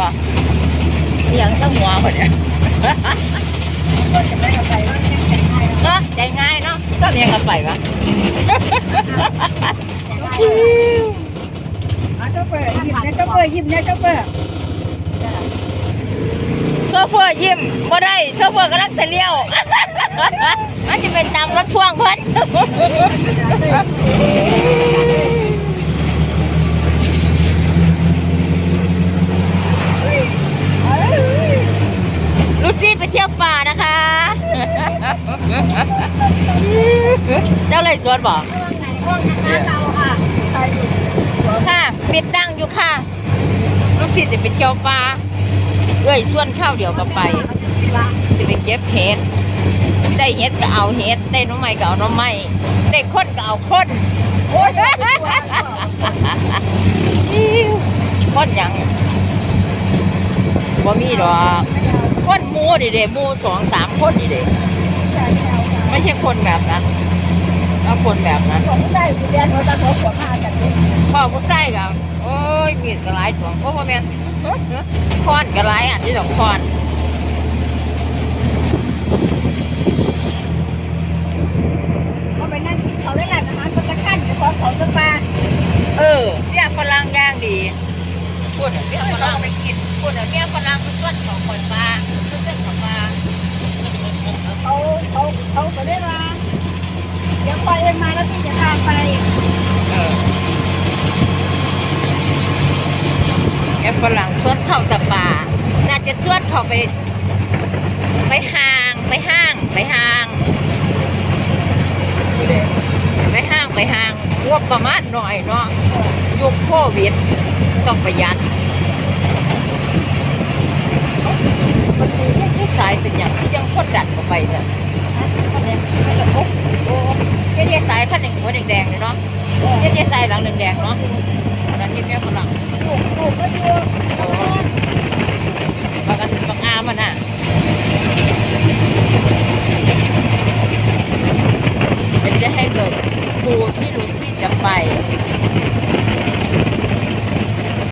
บ่อหย่างทั้งหัวคนเนี่ยก็จะได้กับไปว่าแค่ไหนเนาะใจง่ายเนาะก็ยังกันไปวะอะเจ้าเปิดยิ้มนะเจ้าเปิดยิ้มนะเจ้าเปิดโซเฟอร์ยิ้มบ่ได้โซเฟอร์กำลังจะเลี้ยวมันจะเป็นตามรถพ่วงเพิ่น เจ้าเลยสวนบอกห้องนะคะเราค่ะใส่อยู่ค่ะปิดตั้งอยู่ค่ะลูซี่จะไปเที่ยวป่าเอ้ยส่วนข้าวเดียวก็ไปจะไปเก็บเห็ดได้เห็ดก็เอาเห็ดได้หน้ำไม้ก็เอาหน้ำไม้ได้คนก็เอาคนโอ้ยคนหยังบ่มีดอกคนหมูดิเด้หมูสองสามคนนี่เด้ ไม่ใช่คนแบบนั้นเอาคนแบบนั้นผมใส่สีแดงเราจะขอขวดมากันเลยพ่อผู้ใส่กับโอ้ยมีดกระไรตัวเพราะว่าแม่นค้อนกระไรอันที่สองค้อนเขาไปนั่งกินเขาได้หลานอาหารมันจะขั้นจะขอเขาจะปลาเออเนี่ยฝรั่งย่างดีพูดเนี่ยฝรั่งไปกินพูดเนี่ยฝรั่งมันชวนของคนปลาชวนของปลา เขาเขาเขาก็ได้มาเดี๋ยวปล่เองมาแล้วพี่จะพาไปเออแกฝรั่งชวนเข้าแตะป่า น่าจะชวนเขาไป ไปห้าง ไปห้าง ไปห้าง ไปห้างไปห้างงบประมาณหน่อยเนาะยุคโควิดต้องประหยัดมันมีแค่สายเป็นอย่างที่ยังคนดันเข้าไปเนี่ยเนี่ยไม่กระทบโอ้แค่ เรียกสายพันหนึ่งหัวแดงๆเลยเนาะแค่เรียกสายหลังแดงๆเนาะหลังที่แม่คนหลังถูกถูกก็ดูโอ้บางอันบางอามันอะเดี๋ยวจะให้เบิกครูที่รู้ที่จะไป